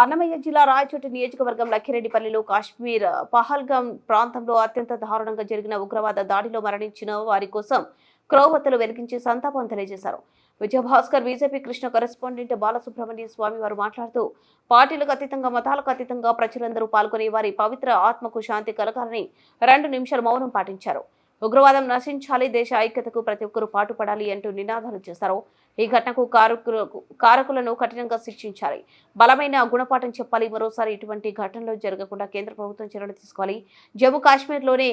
అన్నమయ్య జిల్లా రాయచోటి నియోజకవర్గం లక్కిరెడ్డిపల్లిలో కాశ్మీర్ పహల్గాం ప్రాంతంలో అత్యంత దారుణంగా జరిగిన ఉగ్రవాద దాడిలో మరణించిన వారి కోసం క్రౌవత్తలు వెలిగించి సంతాపం తెలియజేశారు. విజయభాస్కర్ బీజేపీ కృష్ణ కరెస్పాండెంట్ బాలసుబ్రహ్మణ్య స్వామి వారు మాట్లాడుతూ పార్టీలకు అతీతంగా మతాలకు అతీతంగా ప్రజలందరూ పాల్గొని వారి పవిత్ర ఆత్మకు శాంతి కలగాలని రెండు నిమిషాలు మౌనం పాటించారు. ఉగ్రవాదం నశించాలి దేశ ఐక్యతకు ప్రతి ఒక్కరూ పాటుపడాలి అంటూ నినాదాలు చేశారు. ఈ ఘటనకు కారకులకు కారకులను కఠినంగా శిక్షించాలి. బలమైన గుణపాఠం చెప్పాలి. మరోసారి ఇటువంటి ఘటనలు జరగకుండా కేంద్ర ప్రభుత్వం చర్యలు తీసుకోవాలి. జమ్మూ కాశ్మీర్లోని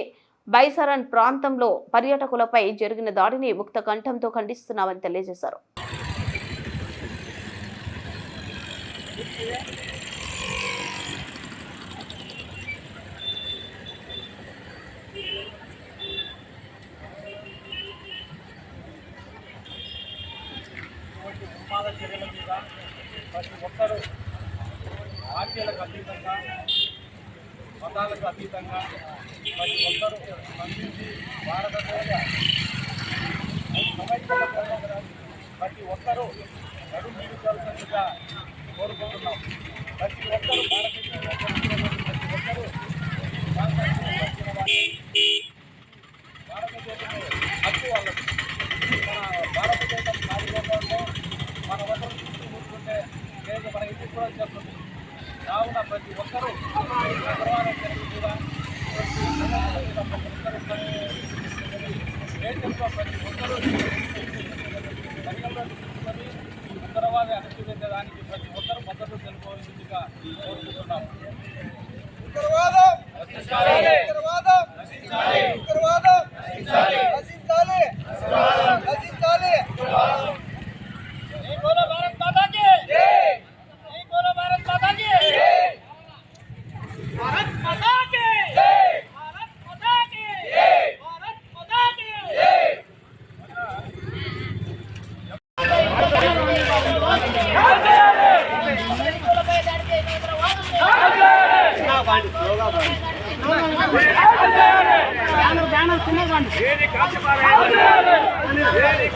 బైసరన్ ప్రాంతంలో పర్యాటకులపై జరిగిన దాడిని ముక్త కంఠంతో ఖండిస్తున్నామని తెలియజేశారు ఇటువంటి ఉన్మాద చర్యల ప్రతి ఒక్కరూ పార్టీలకు అతీతంగా మతాలకు అతీతంగా ప్రతి ఒక్కరూ స్పందించి భారతదేశ సమైక్యత కోసం ప్రతి ఒక్కరూ నడు జీవితాల్సిందిగా కోరుకుంటున్నాం. ప్రతి ఒక్కరూ భారతదేశంలో ప్రతి ఒక్కరూ కూడా చేస్తుంది కావున ప్రతి ఒక్కరూ దేశంలో ప్రతి ఒక్కరూ పరిగణలో తీసుకొని ఈ ఉగ్రవాద అణచివేసేదానికి ప్రతి ఒక్కరూ మద్దతు తెలుపుకోవాల్సిందిగా కోరుకుంటున్నాం ఏది కాల్చి పారేయాలి